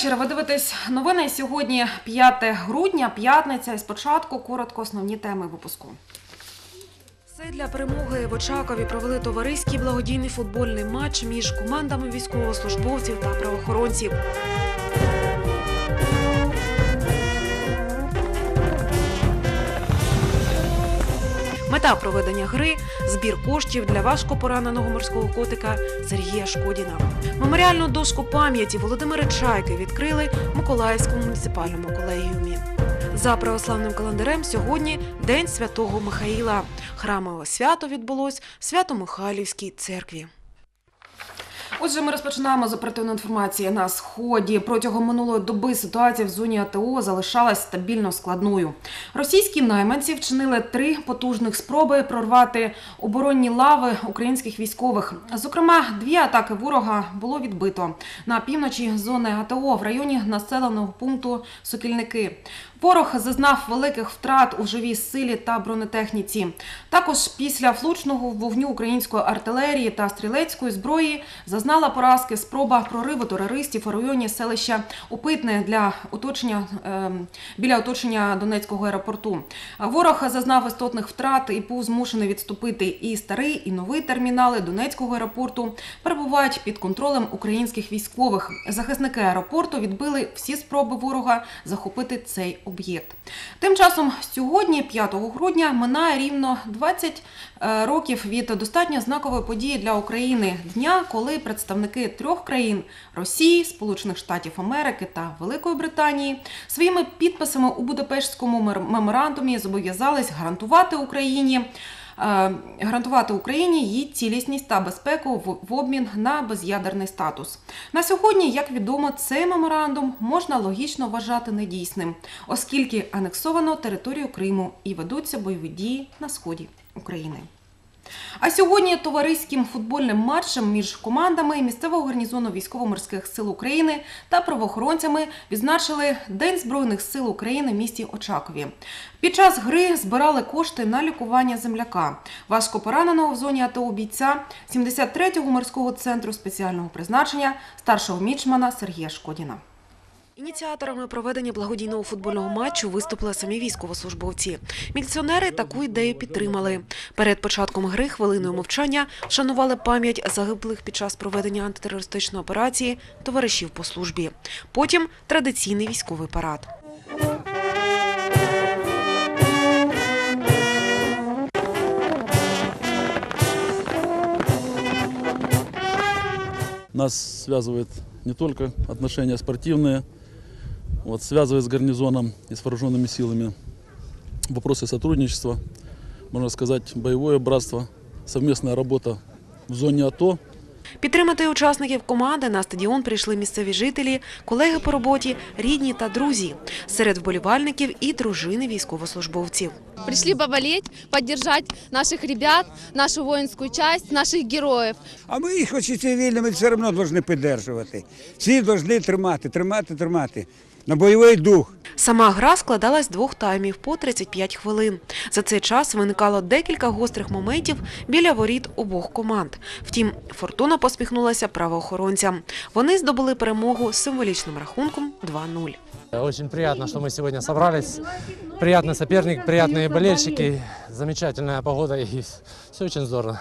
Вечір. Ви дивитесь новини. Сьогодні 5 грудня, п'ятниця. І спочатку коротко основні теми випуску. Все для перемоги в Очакові провели товариський благодійний футбольний матч між командами військовослужбовців та правоохоронців. Мета проведення гри збір коштів для важко пораненого морського котика Сергія Шкодіна. Меморіальну дошку пам'яті Володимира Чайки відкрили в Миколаївському муніципальному колегіумі. За православним календарем сьогодні День Святого Михаїла. Храмове свято відбулось в Свято-Михайлівській церкві. Отже, ми розпочинаємо з оперативної інформації на сході. Протягом минулої доби ситуація в зоні АТО залишалась стабільно складною. Російські найманці вчинили три потужних спроби прорвати оборонні лави українських військових. Зокрема, дві атаки ворога було відбито на півночі зони АТО в районі населеного пункту Сокільники. Ворог зазнав великих втрат у живій силі та бронетехніці. Також після влучного вогню української артилерії та стрілецької зброї зазнала поразки спроба прориву терористів у районі селища Опитне для оточення ем, біля оточення Донецького аеропорту. Ворог зазнав істотних втрат і був змушений відступити. І старий, і новий термінали Донецького аеропорту перебувають під контролем українських військових. Захисники аеропорту відбили всі спроби ворога захопити цей об'єкт. Тим часом сьогодні, 5 грудня, минає рівно 20 е, років від достатньо знакової події для України дня, коли представники трьох країн Росії, Сполучених Штатів Америки та Великої Британії своїми підписами у Будапештському меморандумі зобов'язались гарантувати Україні. е, Гарантувати Україні її цілісність та безпеку в обмін на без'ядерний статус. На сьогодні, як відомо, цей меморандум можна логічно вважати недійсним, оскільки анексовано територію Криму і ведуться бойові дії на сході України. А сьогодні товариським футбольним матчем між командами місцевого гарнізону військово-морських сил України та правоохоронцями відзначили День Збройних сил України в місті Очакові. Під час гри збирали кошти на лікування земляка, важко пораненого в зоні АТО бійця 73-го морського центру спеціального призначення старшого мічмана Сергія Шкодіна. Ініціаторами проведення благодійного футбольного матчу виступили самі військовослужбовці. Міліціонери таку ідею підтримали. Перед початком гри хвилиною мовчання вшанували пам'ять загиблих під час проведення антитерористичної операції товаришів по службі. Потім традиційний військовий парад. Нас связывает не только отношения спортивные, вот, связывает с гарнизоном и с вооруженными силами вопросы сотрудничества, можно сказать, боевое братство, совместная работа в зоне АТО. Підтримати учасників команди на стадіон прийшли місцеві жителі, колеги по роботі, рідні та друзі. Серед вболівальників і дружини військовослужбовців. Пришли поболеть, поддержать наших ребят, нашу воинскую часть, наших героев. А ми їх хоч і цивільними все одно повинні підтримувати. Всі повинні тримати, тримати, тримати. На бойовий дух. Сама гра складалась з двох таймів по 35 хвилин. За цей час виникало декілька гострих моментів біля воріт обох команд. Втім, фортуна посміхнулася правоохоронцям. Вони здобули перемогу з символічним рахунком 2-0. Очень приятно, что мы сегодня собрались. Приятный соперник, приятные болельщики, замечательная погода и все очень здорово.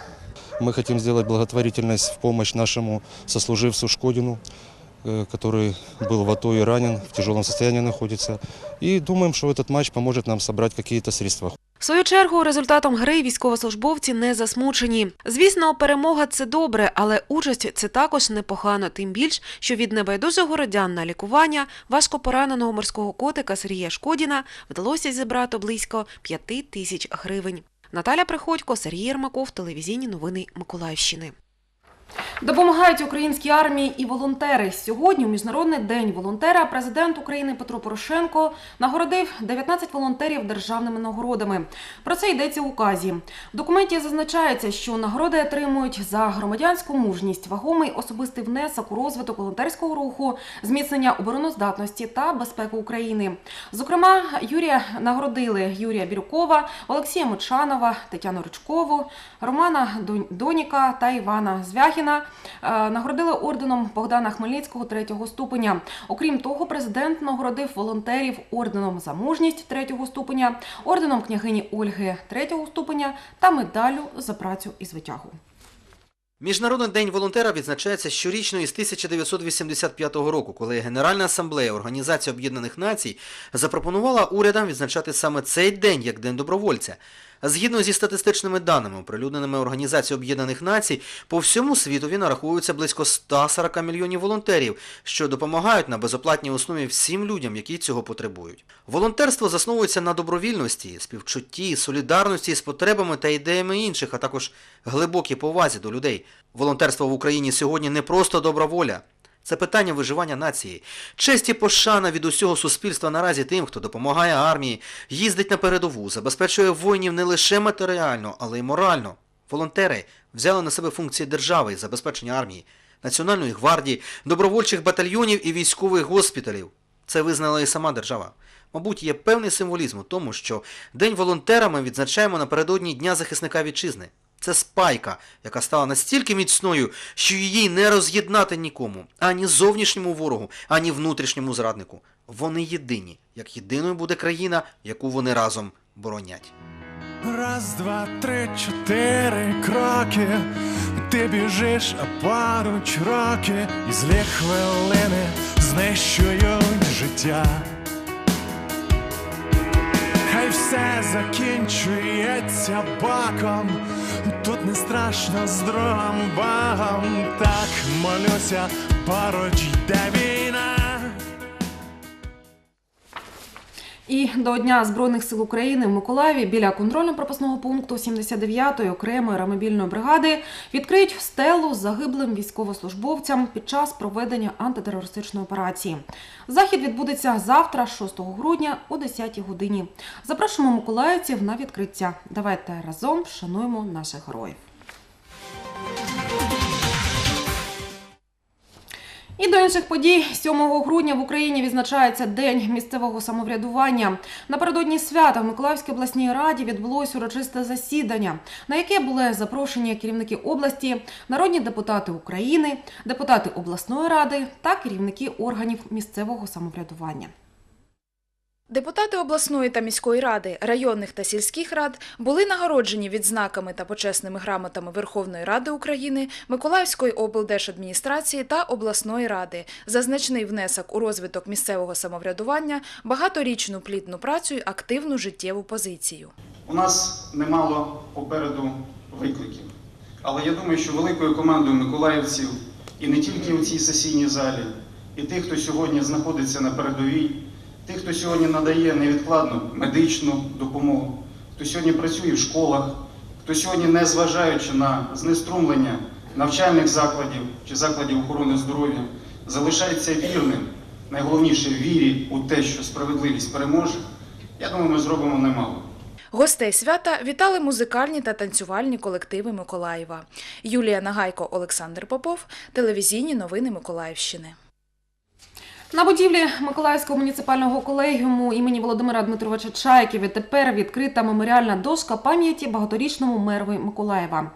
Мы хотим сделать благотворительность в помощь нашему сослуживцу Шкодину, э, который был в АТО и ранен, в тяжелом состоянии находится. И думаем, что этот матч поможет нам собрать какие-то средства. В свою чергу результатом гри військовослужбовці не засмучені. Звісно, перемога це добре, але участь це також непогано. Тим більш, що від небайдужих городян на лікування важко пораненого морського котика Сергія Шкодіна вдалося зібрати близько 5 тисяч гривень. Наталя Приходько, Сергій Єрмаков, телевізійні новини Миколаївщини. Допомагають українській армії і волонтери. Сьогодні, у міжнародний день волонтера, президент України Петро Порошенко нагородив 19 волонтерів державними нагородами. Про це йдеться в указі. В документі зазначається, що нагороди отримують за громадянську мужність, вагомий особистий внесок у розвиток волонтерського руху, зміцнення обороноздатності та безпеку України. Зокрема, Юрія нагородили Юрія Бірюкова, Олексія Мочанова, Тетяну Ручкову, Романа Дон- Доніка та Івана Звяхіна Птахіна е, нагородили орденом Богдана Хмельницького третього ступеня. Окрім того, президент нагородив волонтерів орденом за мужність третього ступеня, орденом княгині Ольги третього ступеня та медаллю за працю і звитягу. Міжнародний день волонтера відзначається щорічно із 1985 року, коли Генеральна асамблея Організації Об'єднаних Націй запропонувала урядам відзначати саме цей день як День добровольця. Згідно зі статистичними даними, оприлюдненими Організацією Об'єднаних Націй, по всьому світові нараховується близько 140 мільйонів волонтерів, що допомагають на безоплатній основі всім людям, які цього потребують. Волонтерство засновується на добровільності, співчутті, солідарності з потребами та ідеями інших, а також глибокій повазі до людей. Волонтерство в Україні сьогодні не просто добра воля. Це питання виживання нації. Честь і пошана від усього суспільства наразі тим, хто допомагає армії, їздить на передову, забезпечує воїнів не лише матеріально, але й морально. Волонтери взяли на себе функції держави із забезпечення армії, Національної гвардії, добровольчих батальйонів і військових госпіталів. Це визнала і сама держава. Мабуть, є певний символізм у тому, що День волонтера ми відзначаємо напередодні Дня захисника вітчизни. Це спайка, яка стала настільки міцною, що її не роз'єднати нікому, ані зовнішньому ворогу, ані внутрішньому зраднику. Вони єдині, як єдиною буде країна, яку вони разом боронять. Раз, два, три, чотири кроки. Ти біжиш, а падуть роки, і злі хвилини знищують життя. Все закінчується баком, тут не страшно з другом багом. Так молюся, поруч йде війна. І до Дня Збройних сил України в Миколаєві біля контрольно-пропускного пункту 79-ї окремої рамобільної бригади відкриють стелу загиблим військовослужбовцям під час проведення антитерористичної операції. Захід відбудеться завтра, 6 грудня, о 10 годині. Запрошуємо миколаївців на відкриття. Давайте разом вшануємо наших героїв. І до інших подій 7 грудня в Україні відзначається День місцевого самоврядування. Напередодні свята в Миколаївській обласній раді відбулось урочисте засідання, на яке були запрошені керівники області, народні депутати України, депутати обласної ради та керівники органів місцевого самоврядування. Депутати обласної та міської ради, районних та сільських рад були нагороджені відзнаками та почесними грамотами Верховної Ради України, Миколаївської облдержадміністрації та обласної ради за значний внесок у розвиток місцевого самоврядування, багаторічну плідну працю й активну життєву позицію. У нас немало попереду викликів. Але я думаю, що великою командою миколаївців і не тільки у цій сесійній залі, і тих, хто сьогодні знаходиться на передовій, тих, хто сьогодні надає невідкладну медичну допомогу, хто сьогодні працює в школах, хто сьогодні, не зважаючи на знеструмлення навчальних закладів чи закладів охорони здоров'я, залишається вірним, найголовніше вірі у те, що справедливість переможе, я думаю, ми зробимо немало. Гостей свята вітали музикальні та танцювальні колективи Миколаєва. Юлія Нагайко, Олександр Попов, телевізійні новини Миколаївщини. На будівлі Миколаївського муніципального колегіуму імені Володимира Дмитровича Чайки тепер відкрита меморіальна дошка пам'яті багаторічному мерові Миколаєва.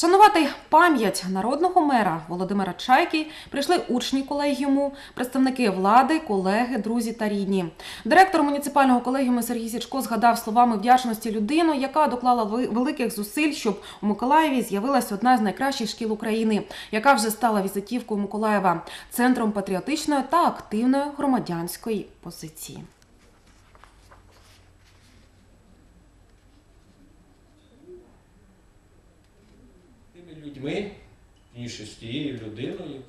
Шанувати пам'ять народного мера Володимира Чайки прийшли учні колегіуму, представники влади, колеги, друзі та рідні. Директор муніципального колегіуму Сергій Січко згадав словами вдячності людину, яка доклала великих зусиль, щоб у Миколаєві з'явилася одна з найкращих шкіл України, яка вже стала візитівкою Миколаєва, центром патріотичної та активної громадянської позиції. Людьми, ніж з тією людиною.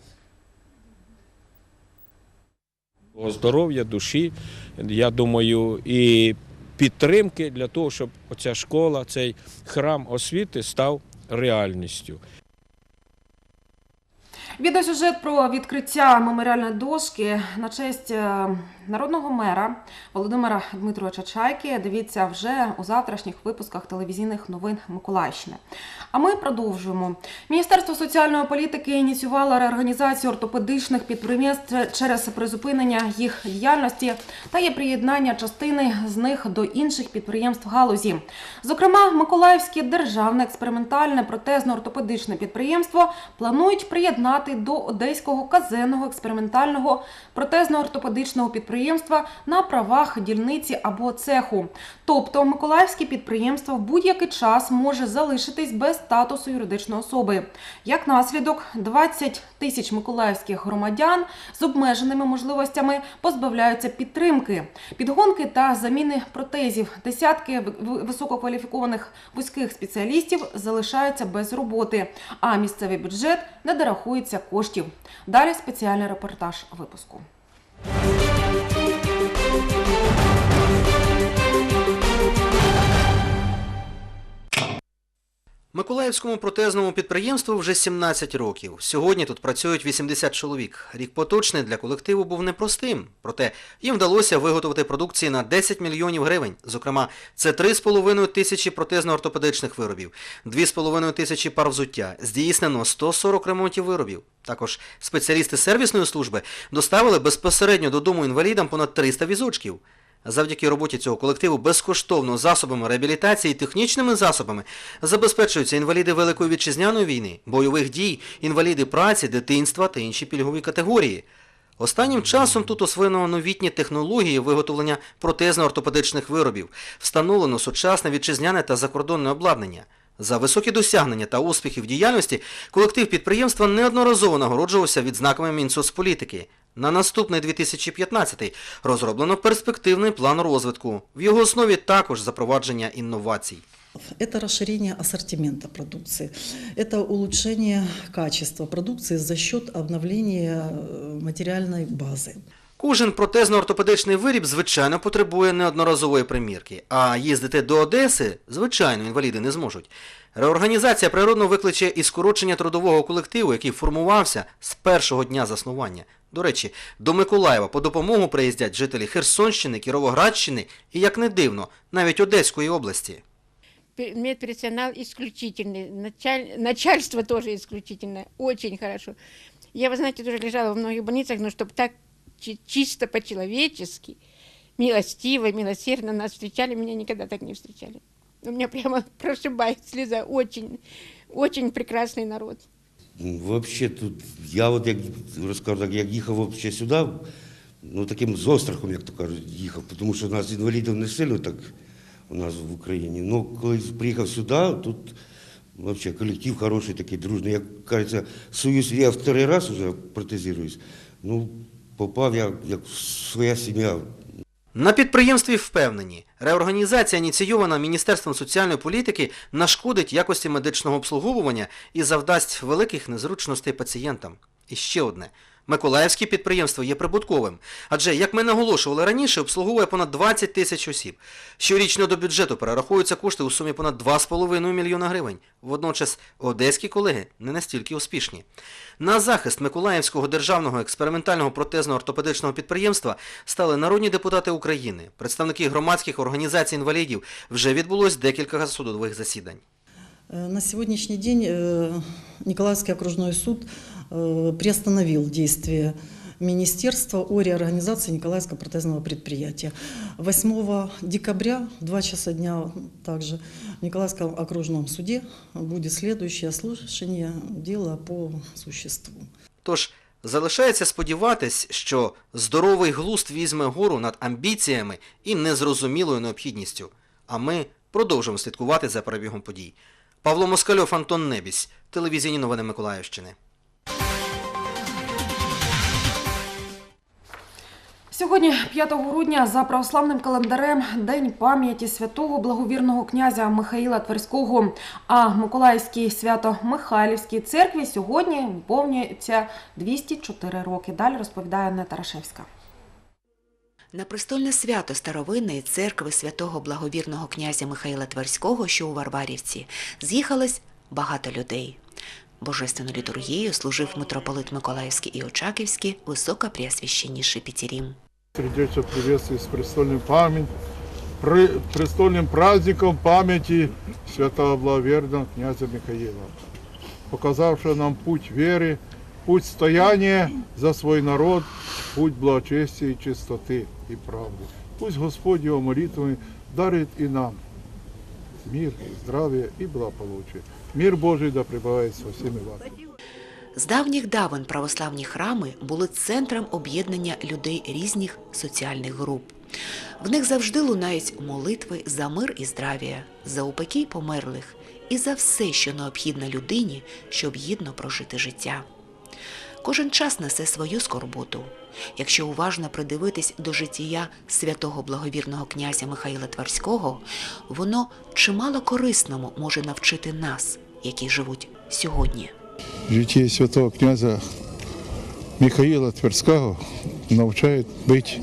Здоров'я, душі, я думаю, і підтримки для того, щоб оця школа, цей храм освіти став реальністю. Відеосюжет про відкриття меморіальної дошки на честь е, народного мера Володимира Дмитровича Чайки. Дивіться вже у завтрашніх випусках телевізійних новин Миколаївщини. А ми продовжуємо. Міністерство соціальної політики ініціювало реорганізацію ортопедичних підприємств через призупинення їх діяльності та є приєднання частини з них до інших підприємств галузі. Зокрема, Миколаївське державне експериментальне протезно-ортопедичне підприємство планують приєднати до Одеського казенного експериментального протезно-ортопедичного підприємства на правах дільниці або цеху. Тобто Миколаївське підприємство в будь-який час може залишитись без статусу юридичної особи. Як наслідок, 20 тисяч миколаївських громадян з обмеженими можливостями позбавляються підтримки, підгонки та заміни протезів. Десятки висококваліфікованих вузьких спеціалістів залишаються без роботи, а місцевий бюджет не дорахується коштів. Далі спеціальний репортаж випуску. Миколаївському протезному підприємству вже 17 років. Сьогодні тут працюють 80 чоловік. Рік поточний для колективу був непростим. Проте їм вдалося виготовити продукції на 10 мільйонів гривень. Зокрема, це 3,5 тисячі протезно-ортопедичних виробів, 2,5 тисячі пар взуття, здійснено 140 ремонтів виробів. Також спеціалісти сервісної служби доставили безпосередньо додому інвалідам понад 300 візочків. Завдяки роботі цього колективу безкоштовно засобами реабілітації технічними засобами забезпечуються інваліди Великої вітчизняної війни, бойових дій, інваліди праці, дитинства та інші пільгові категорії. Останнім часом тут освоєно новітні технології виготовлення протезно-ортопедичних виробів, встановлено сучасне вітчизняне та закордонне обладнання. За високі досягнення та успіхи в діяльності колектив підприємства неодноразово нагороджувався відзнаками Мінсоцполітики. На наступний 2015 розроблено перспективний план розвитку. В його основі також запровадження інновацій. Это расширение ассортимента продукции, это улучшение качества продукции за счет обновления э, материальной базы. Кожен протезно-ортопедичний виріб, звичайно, потребує неодноразової примірки, а їздити до Одеси, звичайно, інваліди не зможуть. Реорганізація природно викличе і скорочення трудового колективу, який формувався з першого дня заснування. До речі, до Миколаєва по допомогу приїздять жителі Херсонщини, Кіровоградщини і, як не дивно, навіть Одеської області. медперсонал исключительный, началь- начальство тоже исключительное, очень хорошо. Я, вы знаете, тоже лежала во многих больницах, но чтобы так чи- чисто по-человечески, милостиво, милосердно нас встречали, меня никогда так не встречали. У меня прямо прошибает слеза, очень, очень прекрасный народ. Вообще тут, я от як розкажу, так, як їхав вообще сюди, ну таким з острахом, як то кажуть, їхав, тому що нас інвалідів не сильно так у нас в Україні. Ну, коли приїхав сюди, тут вообще колектив хороший, такий дружний. Як кажеться, союз я второй раз вже протезуюсь. Ну, попав я як своя сім'я. На підприємстві впевнені, реорганізація, ініційована Міністерством соціальної політики, нашкодить якості медичного обслуговування і завдасть великих незручностей пацієнтам. І ще одне. Миколаївське підприємство є прибутковим, адже, як ми наголошували раніше, обслуговує понад 20 тисяч осіб. Щорічно до бюджету перераховуються кошти у сумі понад 2,5 мільйона гривень. Водночас одеські колеги не настільки успішні. На захист Миколаївського державного експериментального протезно-ортопедичного підприємства стали народні депутати України, представники громадських організацій інвалідів. Вже відбулось декілька судових засідань. Э, На сегодняшний день э, Николаевский окружной суд э, приостановил действие Министерства о реорганизации Николаевского протезного предприятия. 8 декабря в 2 часа дня также в Николаевском окружном суде будет следующее слушание дела по существу. Тож залишається сподіватись, що здоровий глузд візьме гору над амбіціями і незрозумілою необхідністю. А ми продовжимо слідкувати за перебігом подій. Павло Москальов, Антон Небісь, телевізійні новини Миколаївщини. Сьогодні, 5 грудня, за православним календарем, День пам'яті святого благовірного князя Михаїла Тверського. А Миколаївській свято-Михайлівській церкві сьогодні виповнюється 204 роки. Далі розповідає Нета Рашевська. На престольне свято старовинної церкви святого благовірного князя Михаїла Тверського, що у Варварівці, з'їхалось багато людей. Божественну літургію служив митрополит Миколаївський і Очаківський, високопреосвященніший Петерім. Сердечно приветствую с престольным память, при, престольным праздником памяти святого благоверного князя Михаила, показавшего нам путь веры, путь стояния за свой народ, путь благочестия и чистоты и правды. Пусть Господь его молитвами дарит и нам мир, здравие и благополучие. Мир Божий да пребывает со всеми вами. З давніх давен православні храми були центром об'єднання людей різних соціальних груп. В них завжди лунають молитви за мир і здравія, за упокій померлих і за все, що необхідно людині, щоб гідно прожити життя. Кожен час несе свою скорботу. Якщо уважно придивитись до життя святого благовірного князя Михаїла Тверського, воно чимало корисному може навчити нас, які живуть сьогодні. Житие святого князя Михаила Тверского научает быть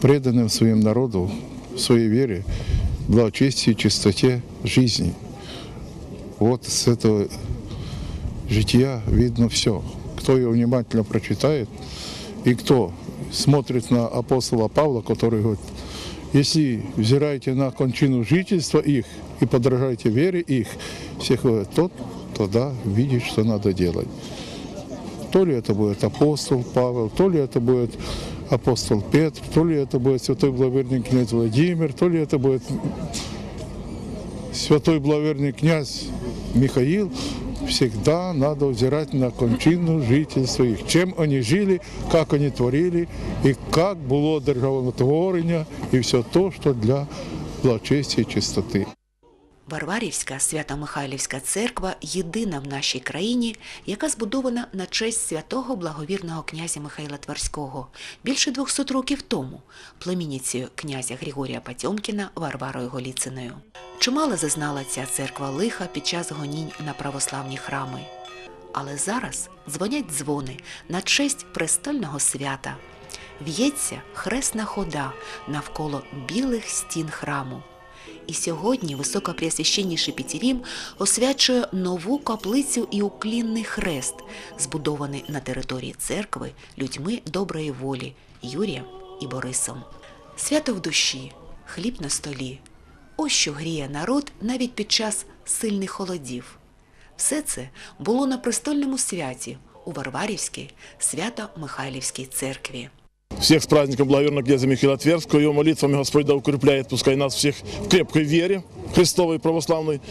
преданным своим народу, своей вере, благочестию, чистоте жизни. Вот с этого жития видно все. Кто ее внимательно прочитает, и кто смотрит на апостола Павла, который говорит, если взираете на кончину жительства их и подражаете вере их, всех говорит, тот тогда видит, что надо делать. То ли это будет апостол Павел, то ли это будет апостол Петр, то ли это будет святой благоверный князь Владимир, то ли это будет святой благоверный князь Михаил, всегда надо взирать на кончину жительства их, чем они жили, как они творили, и как было державотворення, и все то, что для благочестия и чистоты. Варварівська Свято-Михайлівська церква єдина в нашій країні, яка збудована на честь святого благовірного князя Михайла Тверського більше 200 років тому, племінницею князя Григорія Патьомкіна Варварою Голіциною. Чимало зазнала ця церква лиха під час гонінь на православні храми. Але зараз дзвонять дзвони на честь престольного свята. В'ється хресна хода навколо білих стін храму. І сьогодні високопреосвященніший Петерім освячує нову каплицю і уклінний хрест, збудований на території церкви людьми доброї волі Юрієм і Борисом. Свято в душі, хліб на столі. Ось що гріє народ навіть під час сильних холодів. Все це було на престольному святі у Варварівській свято-Михайлівській церкві. Всех с праздником благоверного князя Михаила Тверского. Ее молитвами Господь да укрепляет, пускай нас всех в крепкой вере, Христовой православной,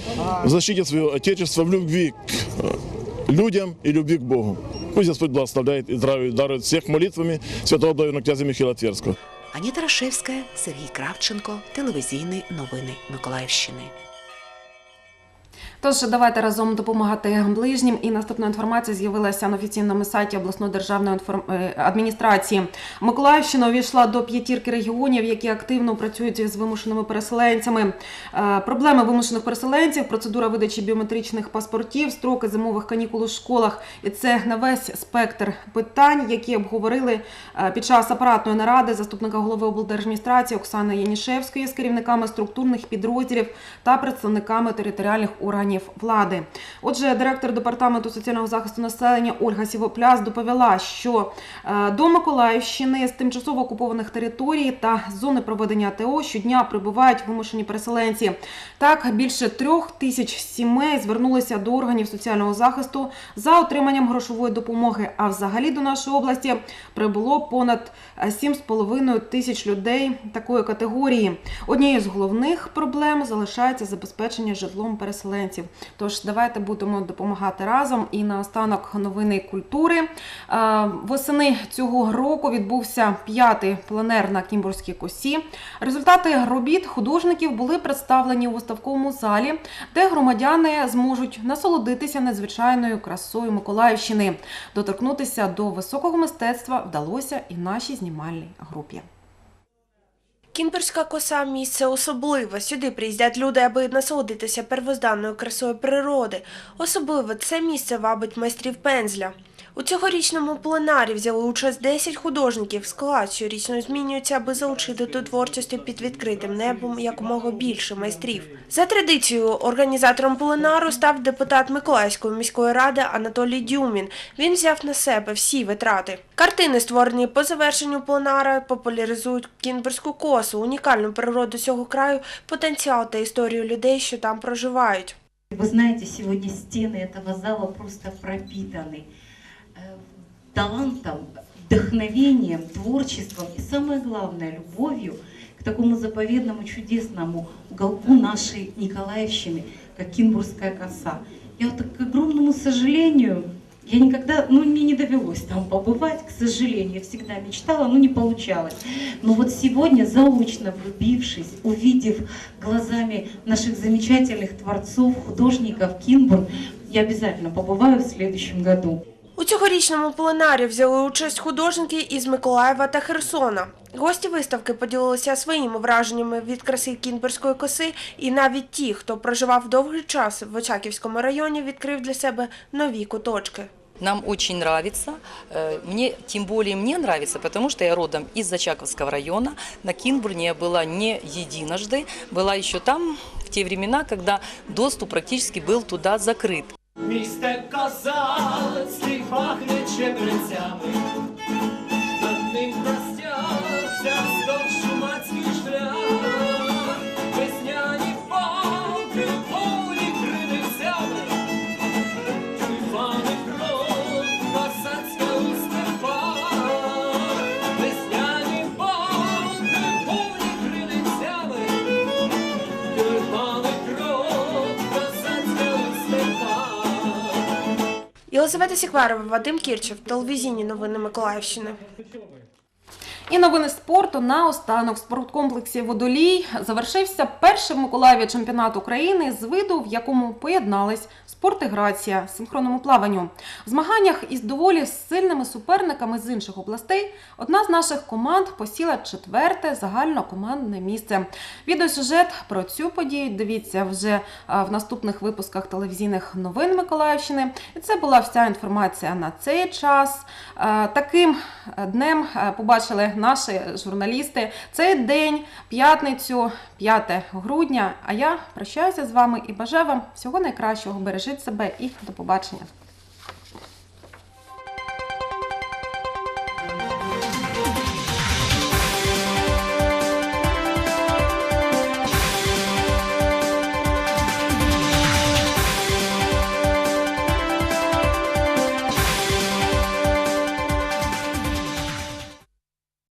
в защите своего Отечества, в любви к э, людям и любви к Богу. Пусть Господь благословляет и здравия дарует всех молитвами святого благоверного князя Михаила Тверского. Аніта Рашевська, Сергій Кравченко, телевізійні новини Миколаївщини. Тож давайте разом допомагати ближнім. І наступна інформація з'явилася на офіційному сайті обласної державної е, адміністрації. Миколаївщина увійшла до п'ятірки регіонів, які активно працюють з вимушеними переселенцями. Е, Проблеми вимушених переселенців, процедура видачі біометричних паспортів, строки зимових канікул у школах. І це на весь спектр питань, які обговорили е, під час апаратної наради заступника голови облдержадміністрації Оксани Янішевської з керівниками структурних підрозділів та представниками територіальних органів влади. Отже, директор департаменту соціального захисту населення Ольга Сівопляс доповіла, що е, до Миколаївщини з тимчасово окупованих територій та зони проведення АТО щодня прибувають вимушені переселенці. Так, більше трьох тисяч сімей звернулися до органів соціального захисту за отриманням грошової допомоги. А взагалі до нашої області прибуло понад 7,5 тисяч людей такої категорії. Однією з головних проблем залишається забезпечення житлом переселенців. Тож давайте будемо допомагати разом. І наостанок новини культури. Восени цього року відбувся п'ятий пленер на Кімбурзькій косі. Результати робіт художників були представлені у виставковому залі, де громадяни зможуть насолодитися надзвичайною красою Миколаївщини. Доторкнутися до високого мистецтва вдалося і нашій знімальній групі. Кінбурська коса місце особливе. Сюди приїздять люди, аби насолодитися первозданною красою природи. Особливо це місце вабить майстрів пензля. У цьогорічному пленарі взяли участь 10 художників. Склад щорічно змінюється, аби залучити до творчості під відкритим небом якомога більше майстрів. За традицією, організатором пленару став депутат Миколаївської міської ради Анатолій Дюмін. Він взяв на себе всі витрати. Картини, створені по завершенню пленара, популяризують кінбурзьку косу, унікальну природу цього краю, потенціал та історію людей, що там проживають. Вы знаете, сегодня стены этого зала просто пропитаны э, талантом, вдохновением, творчеством и, самое главное, любовью к такому заповедному, чудесному уголку нашей Николаевщины, как Кинбургская коса. Я вот к огромному сожалению, я никогда, ну, мне не довелось там побывать, к сожалению, я всегда мечтала, но не получалось. Но вот сегодня, заочно влюбившись, увидев глазами наших замечательных творцов, художников Кинбурн, я обязательно побываю в следующем году. У цьогорічному пленарі взяли участь художники із Миколаєва та Херсона. Гості виставки поділилися своїми враженнями від краси кінбурзької коси, і навіть ті, хто проживав довгий час в Очаківському районі, відкрив для себе нові куточки. Нам очень нравится, Э, мне, тем более мне нравится, потому что я родом из Зачаковского района. На Кинбурне я была не единожды, была еще там в те времена, когда доступ практически был туда закрыт. Місте казалецький пахне чебрецями, Єлизавета Сікварова, Вадим Кірчев, телевізійні новини Миколаївщини. І новини спорту на останок в спорткомплексі Водолій завершився перший Миколаєві чемпіонат України з виду, в якому поєднались спорт і синхронному плаванню. В змаганнях із доволі сильними суперниками з інших областей одна з наших команд посіла четверте загальнокомандне місце. Відеосюжет про цю подію дивіться вже в наступних випусках телевізійних новин Миколаївщини. І це була вся інформація на цей час. Таким днем побачили наші журналісти цей день, п'ятницю, 5 грудня. А я прощаюся з вами і бажаю вам всього найкращого. Бережіть себе і до побачення.